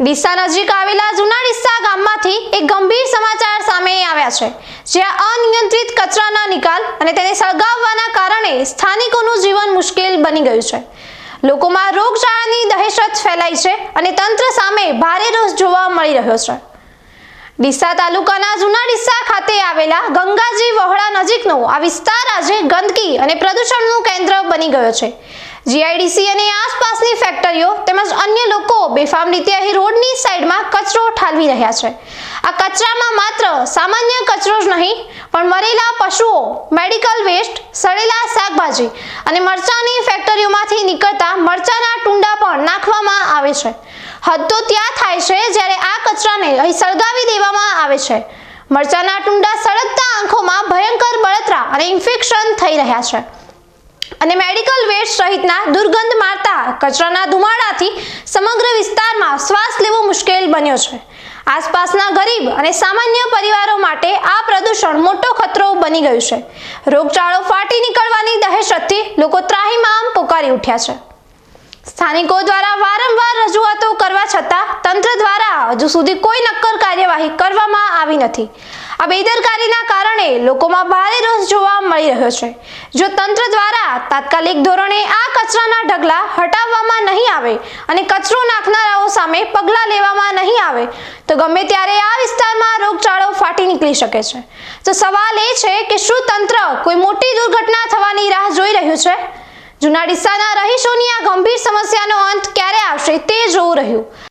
ડીસા નજીક આવેલા જૂના ડીસા ગામમાંથી એક ગંભીર સમાચાર સામે આવ્યા છે, જ્યાં અનિયંત્રિત કચરાના નિકાલ અને તેને સળગાવવાના કારણે સ્થાનિકોનું જીવન મુશ્કેલ બની ગયું છે. લોકોમાં રોગચાળાની દહેશત ફેલાઈ છે અને તંત્ર સામે ભારે રોષ જોવા મળી રહ્યો છે. ડીસા તાલુકાના જૂના ડીસા ખાતે આવેલા ગંગાજી વહોળા નજીકનો આ વિસ્તાર આજે ગંદકી અને પ્રદૂષણનું કેન્દ્ર બની ગયો છે. જીઆઈડીસી અને આસપાસની ફેક્ટરીઓ તેમજ અન્ય લોકો બેફામ રીતે અહીં રોડની સાઈડમાં કચરો ઠાલવી રહ્યા છે. આ કચરામાં માત્ર સામાન્ય કચરો જ નહીં, પણ મરેલા પશુઓ, મેડિકલ વેસ્ટ, સડેલા શાકભાજી અને મરચાની ફેક્ટરીઓમાંથી નીકળતા મરચાના ટુંડા પણ નાખવામાં આવે છે. હદ તો ત્યાં થાય છે જ્યારે આ કચરાને અહીં સળગાવી દેવામાં આવે છે. મરચાના ટુંડા સળગતા આંખોમાં ભયંકર બળતરા અને ઇન્ફેક્શન થઈ રહ્યા છે. અને મેડિકલ વેસ્ટ સહિતના દુર્ગંધ મારતા કચરાના ધુમાડાથી સમગ્ર વિસ્તારમાં શ્વાસ લેવો મુશ્કેલ બન્યો છે. આસપાસના ગરીબ અને સામાન્ય પરિવારો માટે આ પ્રદૂષણ મોટો ખતરો બની ગયું છે. રોગચાળો ફાટી નીકળવાની દહેશતથી લોકો ત્રાહીમામ પોકારી ઉઠ્યા છે. સ્થાનિકો દ્વારા વારંવાર રજૂઆતો કરવા છતાં તંત્ર દ્વારા હજુ સુધી કોઈ નક્કર કાર્યવાહી કરવામાં આવી નથી. આ બેદરકારીના કારણે લોકોમાં ભારે રોષ જોવા મળી રહ્યો છે. જો તંત્ર દ્વારા તાત્કાલિક ધોરણે આ કચરાના ઢગલા હટાવવામાં નહીં આવે અને કચરો નાખનારાઓ સામે પગલાં લેવામાં નહીં આવે, તો ગમે ત્યારે આ વિસ્તારમાં રોગચાળો ફાટી નીકળી શકે છે. તો સવાલ એ છે કે શું તંત્ર કોઈ મોટી દુર્ઘટના થવાની રાહ જોઈ રહ્યું છે? જૂના ડીસાના રહીશોની આ ગંભીર સમસ્યાનો અંત ક્યારે આવશે તે જોવું રહ્યું.